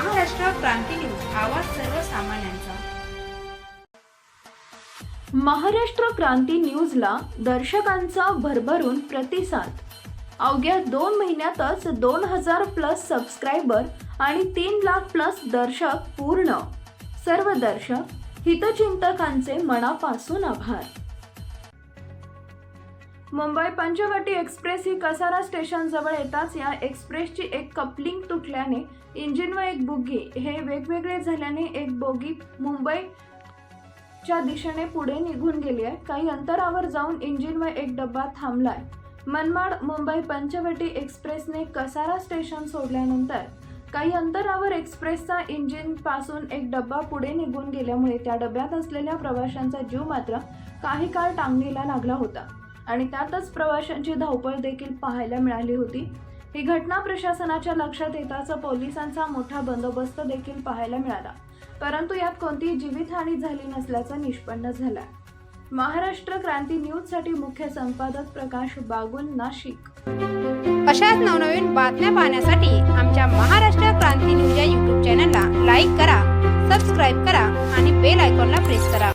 क्रांती news आवाज सर्वसामान्यांचा. महाराष्ट्र क्रांती न्यूजला दर्शकांचा भरभरून प्रतिसाद. अवघ्या दोन महिन्यातच दोन हजार प्लस सबस्क्रायबर आणि तीन लाख प्लस दर्शक पूर्ण. सर्व दर्शक हितचिंतकांचे मनापासून आभार. मुंबई पंचवटी एक्सप्रेस ही कसारा स्टेशनजवळ येताच या एक्सप्रेसची एक कपलिंग तुटल्याने इंजिन व एक बुगी हे वेगवेगळे झाल्याने एक बोगी मुंबई च्या दिशेने पुढे निघून गेली आहे. काही अंतरावर जाऊन इंजिन व एक डब्बा थांबलाय. मनमाड मुंबई पंचवटी एक्सप्रेसने कसारा स्टेशन सोडल्यानंतर काही अंतरावर एक्सप्रेसचा इंजिनपासून एक डब्बा पुढे निघून गेल्यामुळे त्या डब्यात असलेल्या प्रवाशांचा जीव मात्र काही काळ टांगणीला लागला होता. आणि त्यातच प्रवाशांची धावपळ देखील पाहायला मिळाली होती. ही घटना प्रशासनाच्या लक्षात येताच पोलिसांचा मोठा बंदोबस्त देखील पाहायला मिळाला. परंतु यात कोणतीही जीवितहानी झाली नसल्याचं निष्पन्न झालं. महाराष्ट्र क्रांती न्यूजसाठी मुख्य संपादक प्रकाश बागुल नाशिक. अशाच नवनवीन बातम्या पाहण्यासाठी आमच्या महाराष्ट्र क्रांती न्यूज या यूट्यूब चॅनलला लाईक करा सबस्क्राईब करा आणि बेल आयकॉनला प्रेस करा.